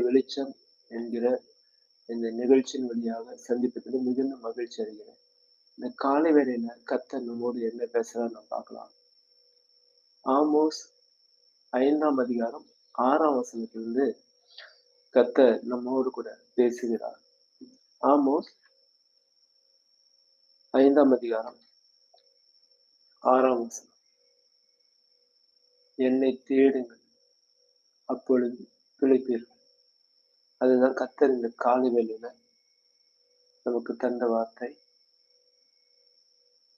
வெளிச்சம் என்கிற இந்த நிகழ்ச்சியின் வழியாக சந்திப்பதில் மிகுந்த மகிழ்ச்சி அடைகிறேன். இந்த காலை வேளையில கத்தர் நம்மோடு என்ன பேசுறாரு நம்ம பார்க்கலாம். ஆமோஸ் ஐந்தாம் அதிகாரம் ஆறாம் வசனத்திலிருந்து கத்தர் நம்மோடு கூட பேசுகிறார். ஆமோஸ் ஐந்தாம் அதிகாரம் ஆறாம் வசனம். என்னை தேடுங்கள் அப்பொழுது பிழைப்பீர்கள். கத்தர் இந்த காலை வேலையில நமக்கு தந்த வார்த்தை.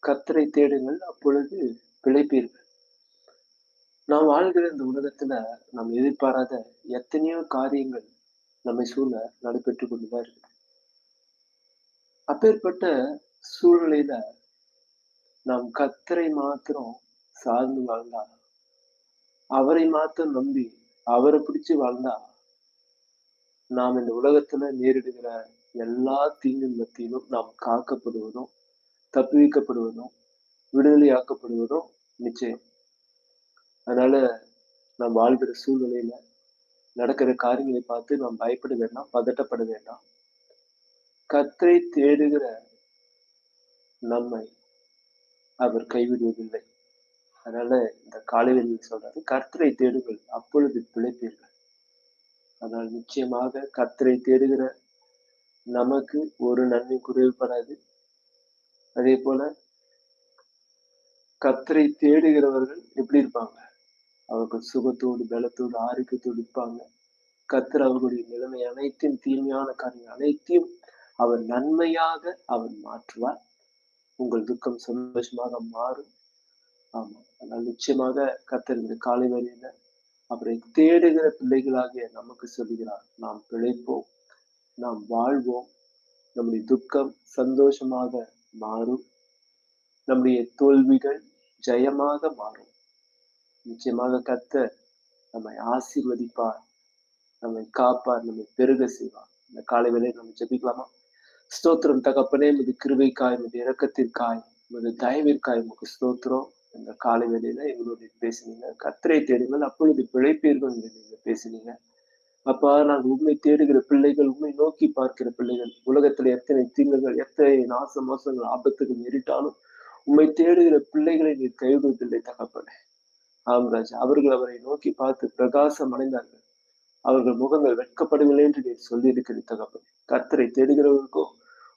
கத்தரை தேடுங்கள் அப்பொழுது பிழைப்பீர்கள். நாம் வாழ்கிற இந்த உலகத்துல நாம் எதிர்பாராத எத்தனையோ காரியங்கள் நம்மை சூழ நடைபெற்று கொண்டுதான் இருக்கு. அப்பேற்பட்ட சூழ்நிலையில நாம் கத்தரை மாத்திரம் சார்ந்து வாழ்ந்தா அவரை மாத்திரம் நம்பி அவரை பிடிச்சு வாழ்ந்தா நாம் இந்த உலகத்துல நேரிடுகிற எல்லா தீங்கின் மத்தியிலும் நாம் காக்கப்படுவதும் தப்புவிக்கப்படுவதும் விடுதலையாக்கப்படுவதும் நிச்சயம். அதனால நாம் வாழ்கிற சூழ்நிலையில நடக்கிற காரியங்களை பார்த்து நாம் பயப்பட வேண்டாம் பதட்டப்பட வேண்டாம். கத்தரை தேடுகிற நம்மை அவர் கைவிடுவதில்லை. அதனால இந்த காலையில் சொல்றாரு கர்த்தரை தேடுங்கள் அப்பொழுது பிழைப்பீர்கள். ஆனால் நிச்சயமாக கத்தரை தேடுகிற நமக்கு ஒரு நன்மை குறைவுபடாது. அதே போல கத்தரை தேடுகிறவர்கள் எப்படி இருப்பாங்க? அவர்கள் சுகத்தோடு பலத்தோடு ஆரோக்கியத்தோடு இருப்பாங்க. கத்தர் அவர்களுடைய நிலைமை அனைத்தையும் தீமையான காரியங்கள் அனைத்தையும் அவர் நன்மையாக அவர் மாற்றுவார். உங்கள் துக்கம் சந்தோஷமாக மாறும். ஆமா அதனால் நிச்சயமாக கத்தர் இந்த காலை வரையில அவரை தேடுகிற பிள்ளைகளாகிய நமக்கு சொல்லுகிறார். நாம் பிழைப்போம் நாம் வாழ்வோம் நம்முடைய துக்கம் சந்தோஷமாக மாறும் நம்முடைய தோல்விகள் ஜெயமாக மாறும். நிச்சயமாக கத்த நம்மை ஆசீர்வதிப்பார் நம்மை காப்பார் நம்மை பெருக செய்வார். இந்த காலை வேலையை நம்ம ஜெபிக்கலாமா? ஸ்தோத்திரம் தகப்பனே இது கிருவைக்காய் இது இறக்கத்திற்காய் இது தயவிற்காய் உமக்கு ஸ்தோத்திரம். இந்த காலை வேலையில எங்களோட பேசினீங்க. கத்தரை தேடுங்கள் அப்பொழுது பிழைப்பீர்கள் என்று நீங்க பேசினீங்க. அப்பா நாங்கள் உண்மை தேடுகிற பிள்ளைகள் உண்மை நோக்கி பார்க்கிற பிள்ளைகள் உலகத்துல எத்தனை தீங்குகள் எத்தனை நாச மோசங்கள் ஆபத்துகள் நேரிட்டாலும் உண்மை தேடுகிற பிள்ளைகளை நீர் கைவிடுவதில்லை தகப்பனே. ஆம் ராஜா அவர்கள் அவரை நோக்கி பார்த்து பிரகாசம் அடைந்தார்கள். அவர்கள் முகங்கள் வெட்கப்படவில்லை என்று நீர் சொல்லியிருக்கிற தகப்பனே. கத்தரை தேடுகிறவர்களுக்கோ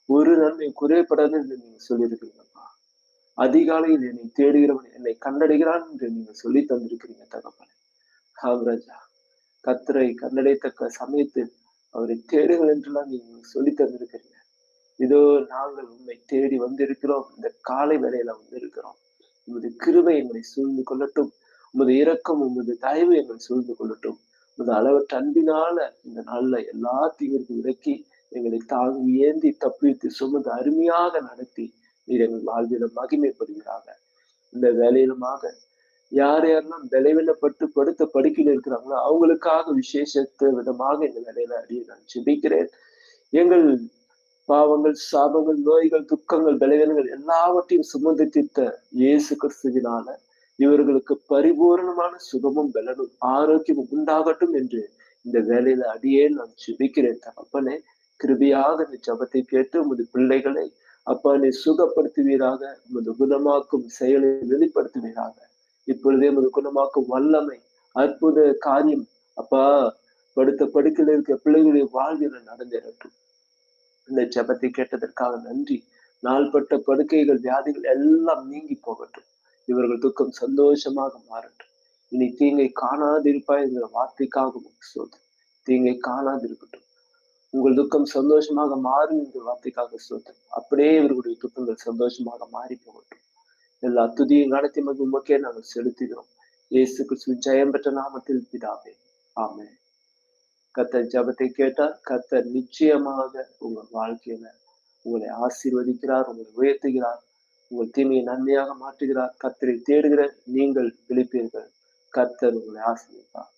ஒரு நன்மை குறைபடாது என்று நீங்க சொல்லியிருக்கிறீங்கப்பா அதிகாலையில் என்னை தேடுகிறவன் என்னை கண்டடைகிறான் என்று நீங்க சொல்லி தந்திருக்கிறீங்க தகப்பனே. ஆம் ராஜா கத்தரை கண்டடைத்தக்க சமயத்தில் அவரை தேடுங்கள் என்றெல்லாம் நீங்க சொல்லி தந்திருக்கிறீங்க. இதோ நாங்கள் உண்மை தேடி வந்திருக்கிறோம். இந்த காலை வேலையில வந்திருக்கிறோம். உமது கிருவை எங்களை சூழ்ந்து கொள்ளட்டும். உமது இரக்கம் உமது தயவு எங்களை சூழ்ந்து கொள்ளட்டும். உமது அளவற்ற அன்பினால இந்த நாள்ல எல்லா இறக்கி விலக்கி எங்களை தாங்கி ஏந்தி தப்பித்து சுமந்து அருமையாக நடத்தி நீர் எங்கள் வாழ்வில மகிமைப்படுகிறாங்க இந்த வேலையிலுமாக யார் யாரெல்லாம் விளைவினப்பட்டு படுத்த படுக்கையில் இருக்கிறாங்களோ அவங்களுக்காக விசேஷத்த விதமாக இந்த வேலையில அடிய நான் சிபிக்கிறேன் எங்கள் பாவங்கள் சாபங்கள் நோய்கள் துக்கங்கள் விளைவினங்கள் எல்லாவற்றையும் சுமந்து தீர்த்த இயேசு கிறிஸ்துவினால இவர்களுக்கு பரிபூரணமான சுகமும் பலனும் ஆரோக்கியமும் உண்டாகட்டும் என்று இந்த வேலையில அடியே நான் சிபிக்கிறேன் தகப்பனே கிருபியாக இந்த ஜபத்தை கேட்டு உமது பிள்ளைகளை அப்பா நீ சுகப்படுத்துவீராக உமது குணமாக்கும் செயலை வெளிப்படுத்துவீராக. இப்பொழுதே உமது குணமாக்கும் வல்லமை அற்புத காரியம் அப்பா படுத்த படுக்கையில் இருக்க பிள்ளைகளுடைய வாழ்வில் நடந்தேறட்டும் இந்த ஜபத்தை கேட்டதற்காக நன்றி. நாள்பட்ட படுக்கைகள் வியாதிகள் எல்லாம் நீங்கி போகட்டும். இவர்கள் துக்கம் சந்தோஷமாக மாறட்டும். இனி தீங்கை காணாதிருப்பாய் என்கிற வார்த்தைக்காக சோதம் தீங்கை காணாதிருக்கட்டும். உங்கள் துக்கம் சந்தோஷமாக மாறும் என்ற வார்த்தைக்காக சொல்றேன் அப்படியே இவர்களுடைய துக்கங்கள் சந்தோஷமாக மாறி போகட்டும். எல்லா துதியும் நடத்தி உமக்கே நாங்கள் செலுத்துகிறோம். இயேசு கிறிஸ்து ஜெயம் பெற்ற நாமத்தில் பிதாவே. ஆமே கத்தர் ஜபத்தை கேட்டால் கத்தர் நிச்சயமாக உங்க வாழ்க்கையில உங்களை ஆசீர்வதிக்கிறார் உங்களை உயர்த்துகிறார் உங்கள் தீமையை நன்மையாக மாற்றுகிறார். கத்தரை தேடுகிற நீங்கள் விழிப்பீர்கள். கத்தர் உங்களை ஆசீர்வதிப்பார்.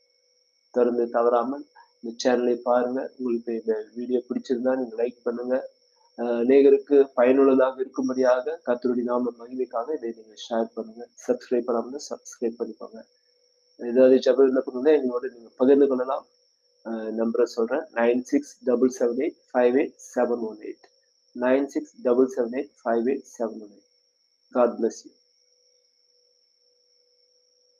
தொடர்ந்து தவறாமல் இந்த சேனலை பாருங்க. உங்களுக்கு இந்த வீடியோ பிடிச்சிருந்தா நீங்க லைக் பண்ணுங்க. அநேகருக்கு பயனுள்ளதாக இருக்கும்படியாக கத்தருடைய நாம மகிமைக்காக இதை நீங்க ஷேர் பண்ணுங்க. சப்ஸ்கிரைப் பண்ணாமல் சப்ஸ்கிரைப் பண்ணிக்கோங்க. ஏதாவது என்ன பண்ணுங்கள் எங்களோட நீங்க பகிர்ந்து கொள்ளலாம். நம்பரை சொல்கிறேன் nine six double seven eight five eight seven one eight nine six double seven eight five eight seven one eight God bless you